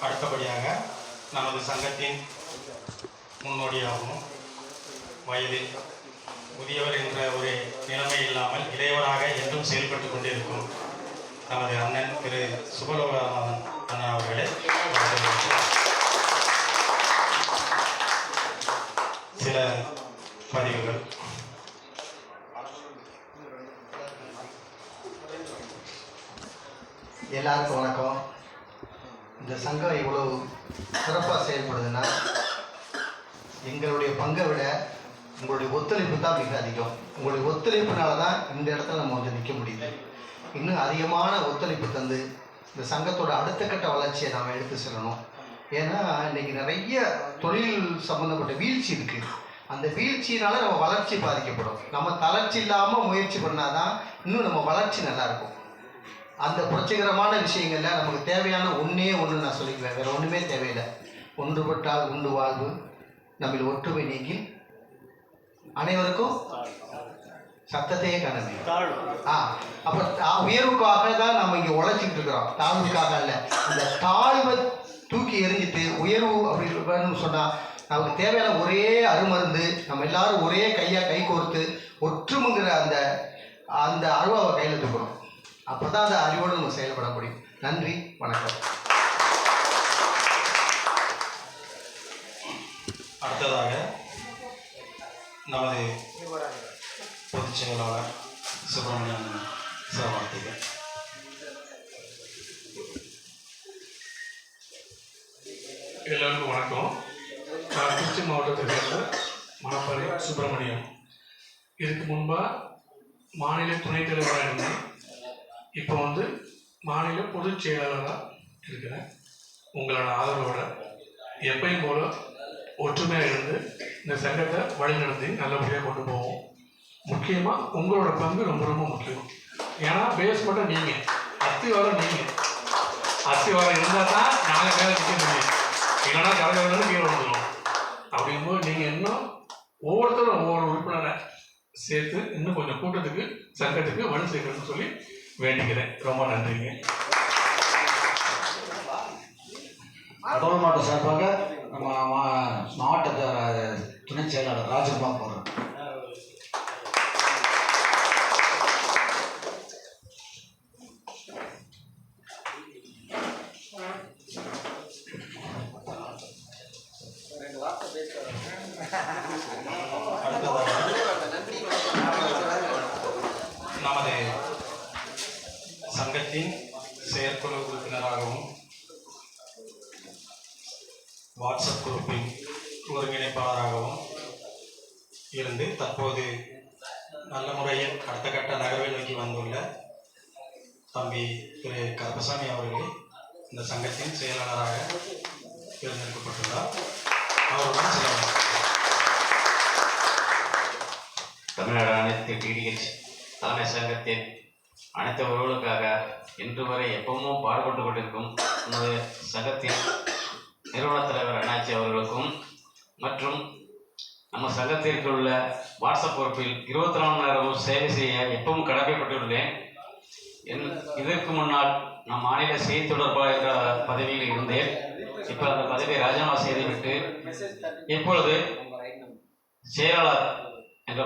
அடுத்தபடியாக நமது சங்கத்தின் முன்னோடியாகவும் வயதில் முதியவர் என்ற ஒரு நிலைமை இல்லாமல் இளையவராக என்றும் செயல்பட்டு கொண்டிருக்கும் நமது அண்ணன் திரு சுபலோகநாதன் அண்ணன் அவர்களே சில பதிவுகள். எல்லாருக்கும் வணக்கம். இந்த சங்கம் இவ்வளவு சிறப்பாக செயல்படுதுன்னா எங்களுடைய பங்கை விட உங்களுடைய ஒத்துழைப்பு தான் மிக அதிகம். உங்களுடைய ஒத்துழைப்புனால தான் இந்த இடத்துல நம்ம வந்து நிற்க முடியுது. இன்னும் அதிகமான ஒத்துழைப்பு தந்து இந்த சங்கத்தோட அடுத்த கட்ட வளர்ச்சியை நாம் எடுத்து செல்லணும். ஏன்னா இன்றைக்கி நிறைய தொழில் சம்மந்தப்பட்ட வீழ்ச்சி இருக்குது அந்த வீழ்ச்சியினால நம்ம வளர்ச்சி பாதிக்கப்படும். நம்ம தளர்ச்சி இல்லாமல் முயற்சி பண்ணாதான் இன்னும் நம்ம வளர்ச்சி நல்லாயிருக்கும் அந்த புரட்சிகரமான விஷயங்களில் நமக்கு தேவையான ஒன்றே ஒன்று நான் சொல்லிக்குவேன். வேறு ஒன்றுமே தேவையில்லை. ஒன்றுபட்டால் உண்டு வாழ்வு நம்மில் ஒற்றுமை நீங்கி அனைவருக்கும் சத்தத்தையே காணவே ஆ அப்போ உயர்வுக்காக தான் நம்ம இங்கே உழைச்சிட்டு இருக்கிறோம். தாழ்வுக்காக அல்ல. அந்த தாழ்வை தூக்கி எறிஞ்சிட்டு உயர்வு அப்படி வேணும்னு சொன்னால் நமக்கு தேவையான ஒரே அருமருந்து நம்ம எல்லாரும் ஒரே கையாக கை கோர்த்து ஒற்றுமைங்கிற அந்த அந்த அருவாவை கையில் தூக்கணும் அப்போ தான் அந்த அறிவோடு நம்ம செயல்பட முடியும். நன்றி வணக்கம். அடுத்ததாக நமது பொதுச் செயலாளர் சுப்பிரமணியன் சிவகார்த்திகன் வணக்கம் நான் திருச்சி மாவட்டத்தை சேர்ந்த மணப்பாறை சுப்பிரமணியம் இதுக்கு முன்பாக மாநில துணைத் தலைவராக இருந்தேன் இப்போ வந்து மாநில பொதுச் செயலாளராக இருக்கிறேன் உங்களோட ஆதரவோட எப்பயும் போல ஒற்றுமையாக இருந்து இந்த சங்கத்தை வழிநடத்தி நல்லபடியாக கொண்டு போவோம். முக்கியமாக உங்களோட பங்கு ரொம்ப ரொம்ப முக்கியம். ஏன்னா பேஸ் மட்டும் நீங்கள் அத்திவாரம் நீங்கள் அத்திவாரம் இருந்தால் தான் நாங்கள் மேலே நிற்க முடியும். இல்லைன்னா கலகலன்னு கீழே வந்துடும் அப்படிங்கும்போது நீங்கள் இன்னும் ஒவ்வொருத்தரும் ஒவ்வொரு உறுப்பினரை சேர்த்து இன்னும் கொஞ்சம் கூட்டத்துக்கு சங்கத்துக்கு வலு சேர்க்கணும்னு சொல்லி வேண்டிக்கிறேன். ரொம்ப நன்றிங்க. கடலூர் மாவட்ட சார்பாக நம்ம மா- மாவட்ட துணை செயலாளர் ராஜகுமா போடுறோம் நமது சங்கத்தின் செயற்குழு உறுப்பினராகவும் வாட்ஸ்அப் குரூப்பின் ஒருங்கிணைப்பாளராகவும் இருந்து தற்போது நல்ல முறையில் அடுத்த கட்ட நகர்வை நோக்கி வந்துள்ள தம்பி திரு கருப்பசாமி அவர்களே இந்த சங்கத்தின் செயலாளராக தேர்ந்தெடுக்கப்பட்டுள்ளார். அவருடன் சில அனைத்து டிடிஹெச் தலைமை சங்கத்தின் அனைத்து உறவுகளுக்காக இன்று வரை எப்பவும் பாடுபட்டு கொண்டிருக்கும் நமது சங்கத்தின் சங்கத்திற்கு உள்ள வாட்ஸ்அப் பொறுப்பில் இருபத்தி நாலு மணி நேரமும் சேவை செய்ய எப்பவும் கடமைப்பட்டுள்ளேன். என் இதற்கு முன்னால் நம் மாநில செய்தி தொடர்பாளர் என்ற பதவியில் இருந்தேன். இப்போ அந்த பதவியை ராஜினாமா செய்துவிட்டு இப்பொழுது செயலாளர் என்ற